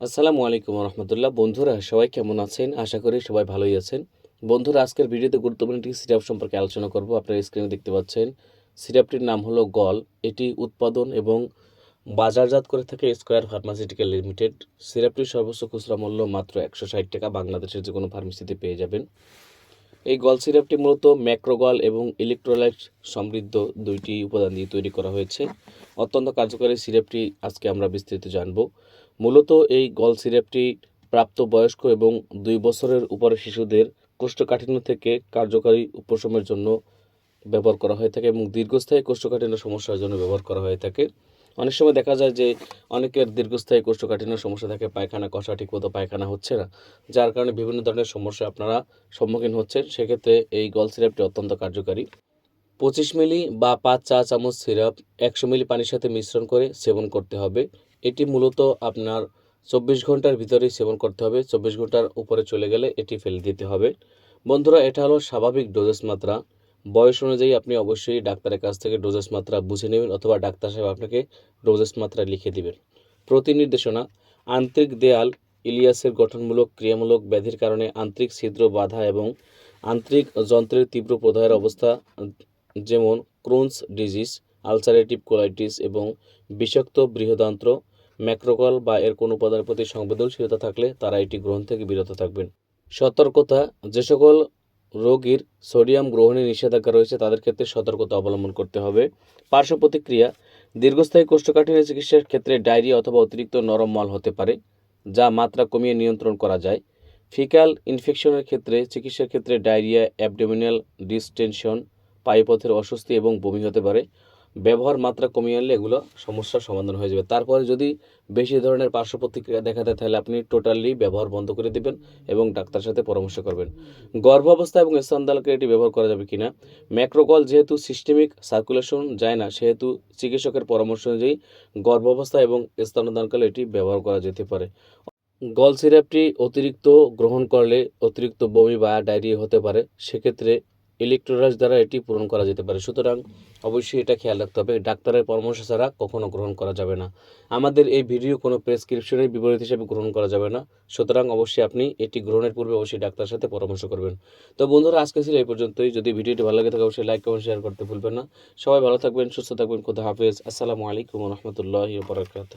আসসালামু আলাইকুম রহমতুল্লাহ। বন্ধুরা, সবাই কেমন আছেন? আশা করি সবাই ভালোই আছেন। বন্ধুরা, আজকের ভিডিওতে গুরুত্বপূর্ণ একটি সিরাপ সম্পর্কে আলোচনা করব। আপনারা স্ক্রিনে দেখতে পাচ্ছেন, সিরাপটির নাম হলো গল। এটি উৎপাদন এবং বাজারজাত করে থাকে স্কোয়ার ফার্মাসিউটিক্যাল লিমিটেড সিরাপটির সর্বোচ্চ খুচরা মূল্য মাত্র একশো ষাট টাকা। বাংলাদেশের যে কোনো ফার্মেসিতে পেয়ে যাবেন। এই গল সিরাপটি মূলত ম্যাক্রোগল এবং ইলেকট্রোলাইট সমৃদ্ধ দুইটি উপাদান দিয়ে তৈরি করা হয়েছে। অত্যন্ত কার্যকরী সিরাপটি আজকে আমরা বিস্তারিত জানব। মূলত এই গল সিরাপটি প্রাপ্তবয়স্ক এবং দুই বছরের উপরে শিশুদের কোষ্ঠকাঠিন্য থেকে কার্যকারী উপশমের জন্য ব্যবহার করা হয়ে থাকে এবং দীর্ঘস্থায়ী কোষ্ঠকাঠিন্য সমস্যার জন্য ব্যবহার করা হয়ে থাকে। অনেক সময় দেখা যায় যে অনেকের দীর্ঘস্থায়ী কোষ্ঠকাঠিন্য সমস্যা থাকে, পায়খানা, কষা ঠিকমতো পায়খানা হচ্ছে না, যার কারণে বিভিন্ন ধরনের সমস্যা আপনারা সম্মুখীন হচ্ছেন। সেক্ষেত্রে এই গল সিরাপটি অত্যন্ত কার্যকারী। পঁচিশ মিলি বা পাঁচ চা চামচ সিরাপ একশো মিলি পানির সাথে মিশ্রণ করে সেবন করতে হবে। এটি মূলত আপনার চব্বিশ ঘণ্টার ভিতরেই সেবন করতে হবে। চব্বিশ ঘণ্টার উপরে চলে গেলে এটি ফেলে দিতে হবে। বন্ধুরা, এটা হলো স্বাভাবিক ডোজেস মাত্রা। বয়স অনুযায়ী আপনি অবশ্যই ডাক্তারের কাছ থেকে ডোজেস মাত্রা বুঝে নেবেন অথবা ডাক্তার সাহেব আপনাকে ডোজেস মাত্রা লিখে দিবেন। প্রতি নির্দেশনা আন্তরিক দেয়াল, ইলিয়াসের গঠনমূলক, ক্রিয়ামূলক ব্যাধির কারণে আন্তরিক ছিদ্র, বাধা এবং আন্তরিক যন্ত্রের তীব্র প্রদাহের অবস্থা, যেমন ক্রোনস ডিজিজ আলসারেটিভ কোলাইটিস এবং বিষাক্ত বৃহদান্ত্র, ম্যাক্রোকল বা এর কোনো উপাদানের প্রতি সংবেদনশীলতা থাকলে তারা এটি গ্রহণ থেকে বিরত থাকবেন। সতর্কতা, যে সকল রোগীর সোডিয়াম গ্রহণে নিষেধাজ্ঞা রয়েছে, তাদের ক্ষেত্রে সতর্কতা অবলম্বন করতে হবে। পার্শ্ব প্রতিক্রিয়া, দীর্ঘস্থায়ী কোষ্ঠকাঠিন্য চিকিৎসার ক্ষেত্রে ডায়রিয়া অথবা অতিরিক্ত নরম মল হতে পারে, যা মাত্রা কমিয়ে নিয়ন্ত্রণ করা যায়। ফিকাল ইনফেকশনের ক্ষেত্রে, চিকিৎসার ক্ষেত্রে ডায়রিয়া, অ্যাবডোমিনাল ডিস্টেনশন পায়ুপথের অস্বস্তি এবং বমি হতে পারে। ব্যবহার মাত্রা কমিয়ে আনলে এগুলো সমস্যার সমাধান হয়ে যাবে। তারপরে যদি বেশি ধরনের পার্শ্ব প্রতিক্রিয়া দেখা দেয়, তাহলে আপনি টোটালি ব্যবহার বন্ধ করে দিবেন এবং ডাক্তার সাথে পরামর্শ করবেন। গর্ভাবস্থা এবং স্তনদালকে এটি ব্যবহার করা যাবে কিনা? ম্যাক্রোকল যেহেতু সিস্টেমিক সার্কুলেশন যায় না, সেহেতু চিকিৎসকের পরামর্শ অনুযায়ী গর্ভাবস্থা এবং স্তনদানকালে এটি ব্যবহার করা যেতে পারে। গল সিরাপটি অতিরিক্ত গ্রহণ করলে অতিরিক্ত বমি বা ডায়রিয়া হতে পারে। সেক্ষেত্রে ইলেকট্রোলাইজ দ্বারা এটি পূরণ করা যেতে পারে। সুতরাং অবশ্যই এটা খেয়াল রাখতে হবে, ডাক্তারের পরামর্শ ছাড়া কখনো গ্রহণ করা যাবে না। আমাদের এই ভিডিও কোনো প্রেসক্রিপশনের বিপরীত হিসেবে গ্রহণ করা যাবে না। সুতরাং অবশ্যই আপনি এটি গ্রহণের পূর্বে অবশ্যই ডাক্তারের সাথে পরামর্শ করবেন। তো বন্ধুরা আজকে ছিল এই পর্যন্তই। যদি ভিডিওটি ভালো লাগে থাকে, অবশ্যই লাইক কমেন্ট শেয়ার করতে ভুলবেন না। সবাই ভালো থাকবেন, সুস্থ থাকবেন। কোথা হাফেজ। আসসালামু আলাইকুম রহমতুল্লাহ বরকাত